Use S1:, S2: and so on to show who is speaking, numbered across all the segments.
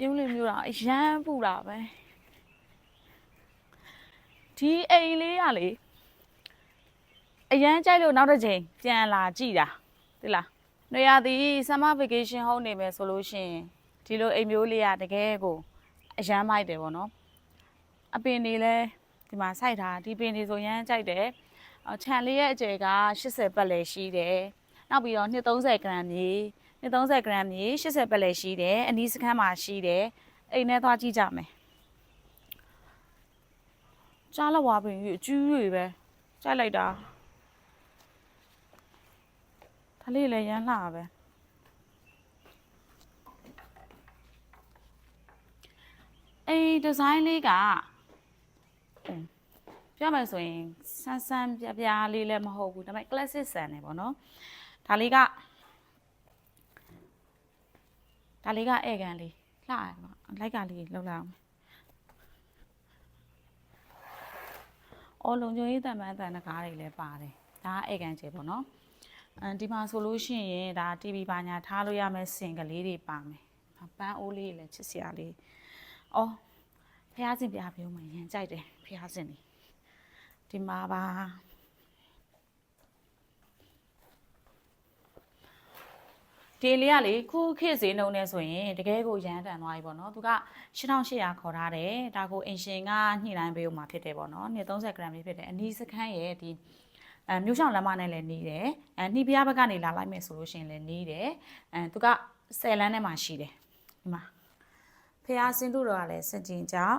S1: ပြင်းလေးမျိုးတာအရန်ပူတာပဲဒီအိမ်လေးကလေအရန်ကြိုက်လို့နောက်တစ်ချိန်ပြန်လာကြည့်တာသိလားနေရာဒီ summer vacation ဟုတ်နေမယ်ဆိုလို့ရှိရင်ဒီလိုအိမ်မျိုးလေးကတကယ်ကိုအရန်မိုက်တယ်ပေါ့နော်အပင်တွေလည်းဒီမှာစိုက်ထားဒီပင်တွေဆိုရမ်းကြိုက်တယ်အော်ခြံလေးရဲ့အကျယ်က80ပတ်လည်ရှိတယ်နောက်ပြီးတော့230 gram မြေ 230 gram မြေ80ပတ်လည်ရှိတယ်အနီးစခန်းမှာရှိတယ်အိမ်ထဲသွားကြည့်ကြမယ်ကြားလောက်ဝါပင်ကြီးအကျူးတွေပဲကြိုက်လိုက်တာဒါလေးလည်းရမ်းလှပဲအေးဒီဇိုင်းလေးကပြောမယ်ဆိုရင်ဆန်းဆန်းပြပြလေးလည်းမဟုတ်ဘူးဒါပေမဲ့ classic ဆန်တယ်ပေါ့နော်ဒါလေးက ဒါလေးကဧကန်လေးလှရပါလိုက်ကလေးလောက်လာအောင်အော်လုံချုံရေးတန်ပန်းတန်တကားတွေလည်းပါတယ်ဒါကဧကန်ကျေပေါ့နော်အဲဒီမှာဆိုလို့ရှိရင်ဒါ TV ပါညာထားလို့ရမယ့်စင်ကလေးတွေပါမယ်ပန်းအိုးလေးလည်းချစ်စရာလေးအော်ဖះစင်ပြပြိုးမှရန်ကြိုက်တယ်ဖះစင်လေးဒီမှာပါ ဒီလေးကလေခုခေတ်ဈေးနှုန်းနဲ့ဆိုရင်တကယ်ကိုရမ်းတန်သွားပြီပေါ့နော်သူက8800ခေါ်ထားတယ်ဒါကိုအင်ရှင်ကညှိနှိုင်းပေးဦးမှာဖြစ်တယ်ပေါ့နော်230 gram လေးဖြစ်တယ်အနီးစခန်းရဲ့ဒီအဲမြို့ဆောင်လမ်းမနဲ့လည်းနေတယ်အဲနှီးပြားဘက်ကနေလာလိုက်မယ်ဆိုလို့ရှိရင်လည်းနေတယ်အဲသူက10လမ်းထဲမှာရှိတယ်ဒီမှာဖះစင်းတို့တော့ကလည်းစကြင်ကြောင့်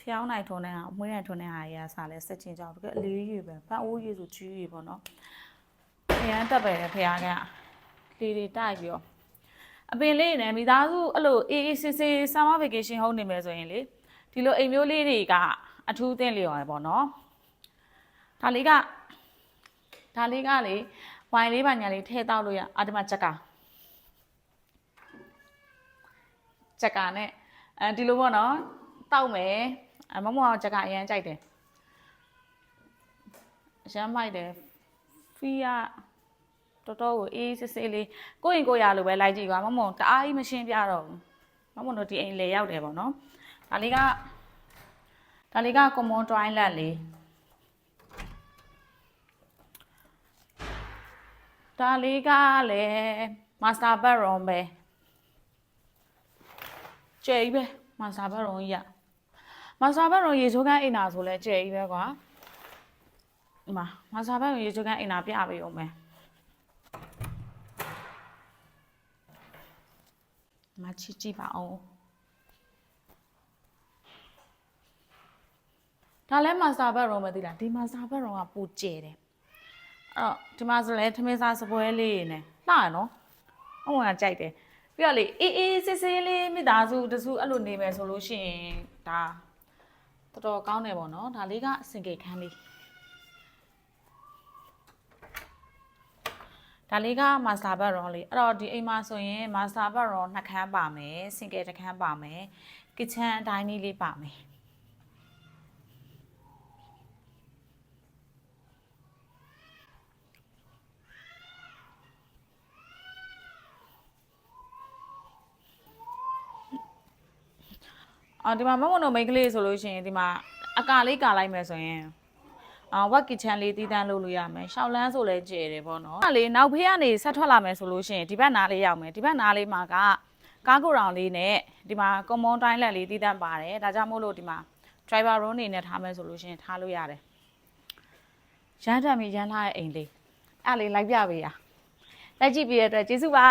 S1: ဖျောင်းနိုင်ထုံးတဲ့ဟာအမွှေးနိုင်ထုံးတဲ့ဟာရဆာလဲစက်ချင်းကြောင်တကယ်အလေးကြီးပဲပန်းအိုးကြီးဆိုကြီးကြီးပေါ့နော်ဖျန်းတက်ပဲလေဖျားက လေတွေတိုက်ပြီးတော့အပင်လေးနဲ့မိသားစုအဲ့လိုအေးအေးဆေးဆေး summer vacation ဟုတ်နေမယ်ဆိုရင်လေဒီလိုအိမ်မျိုးလေးတွေကအထူးသင့်လျော်ရပေါ့နော်ဒါလေးကဒါလေးကလေဝိုင်လေးပါညာလေးထည့်တောက်လို့ရအာဒီမှာချက်ကချက်ကနဲ့အဲဒီလိုပေါ့နော်တောက်မယ်အမမောင်ချက်ကအရန်ကြိုက်တယ်အရန်မိုက်တယ်ဖီးက တော်တော်ကိုအေးစစ်စစ်လေးကိုရင်ကိုရလိုပဲလိုက်ကြည့်ပါမမောင်တအားကြီးမရှင်းပြတော့ဘူးမမောင်တို့ဒီအိမ်လေရောက်တယ်ပေါ့နော်ဒါလေးကဒါလေးက common toilet လေးဒါလေးကလည်း master bedroom ပဲကျဲကြီးပဲ master bedroom ကြီးอ่ะမဆာဘတ်ရောရေချိုးကန်းအိမ်နာဆိုလဲကြဲကြီးပဲကွာဒီမှာမဆာဘတ်ရောရေချိုးကန်းအိမ်နာပြပေးအောင်မယ် မချီကြည့်ပါအောင်ဒါလဲမဆာဘတ်ရောမသိလားဒီမဆာဘတ်ရောကပူကျဲတယ်အဲ့တော့ဒီမှာဆိုလဲထမင်းစားစပွဲလေးနေလှရနော်အမှန်ကကြိုက်တယ်ပြီးတော့လေအေးအေးစစ်စစ်လေးမိသားစုတစုအဲ့လိုနေမယ်ဆိုလို့ရှိရင်ဒါတော်တော်ကောင်းတယ်ပေါ့နော်ဒါလေးကစင်ကိတ်ခန်းလေး ဒါလေးကမာစတာဘတ်ရောလေးအဲ့တော့ဒီအိမ်မှာဆိုရင်မာစတာဘတ်ရောနှစ်ခန်းပါမယ်စင်ကိတ်တစ်ခန်းပါမယ်ကစ်ချန်အတိုင်းလေးလေးပါမယ်အော်ဒီမှာမမုံတို့မိန်းကလေးဆိုလို့ရှိရင်ဒီမှာအကာလေးကာလိုက်မယ်ဆိုရင် အာဝက်ကစ်ချန်လေးတီးတန်းလုပ်လို့ရမယ်ရှောက်လန်းဆိုလဲကျယ်တယ်ပေါ့နော်အဲ့လေနောက်ဖေးကနေဆက်ထွက်လာမယ်ဆိုလို့ရှိရင်ဒီဘက်နားလေးရောက်မယ်ဒီဘက်နားလေးမှာကကားကိုရောင်လေးနဲ့ဒီမှာ common toilet လေးတီးတန်းပါတယ်ဒါကြောင့်မို့လို့ဒီမှာ driver room နေနဲ့ထားမယ်ဆိုလို့ရှိရင်ထားလို့ရတယ်ရမ်းတမ်းပြီးရမ်းလာတဲ့အိမ်လေးအဲ့လေးလိုက်ပြပေးရလိုက်ကြည့်ပေးရတဲ့အတွက်ကျေးဇူးပါ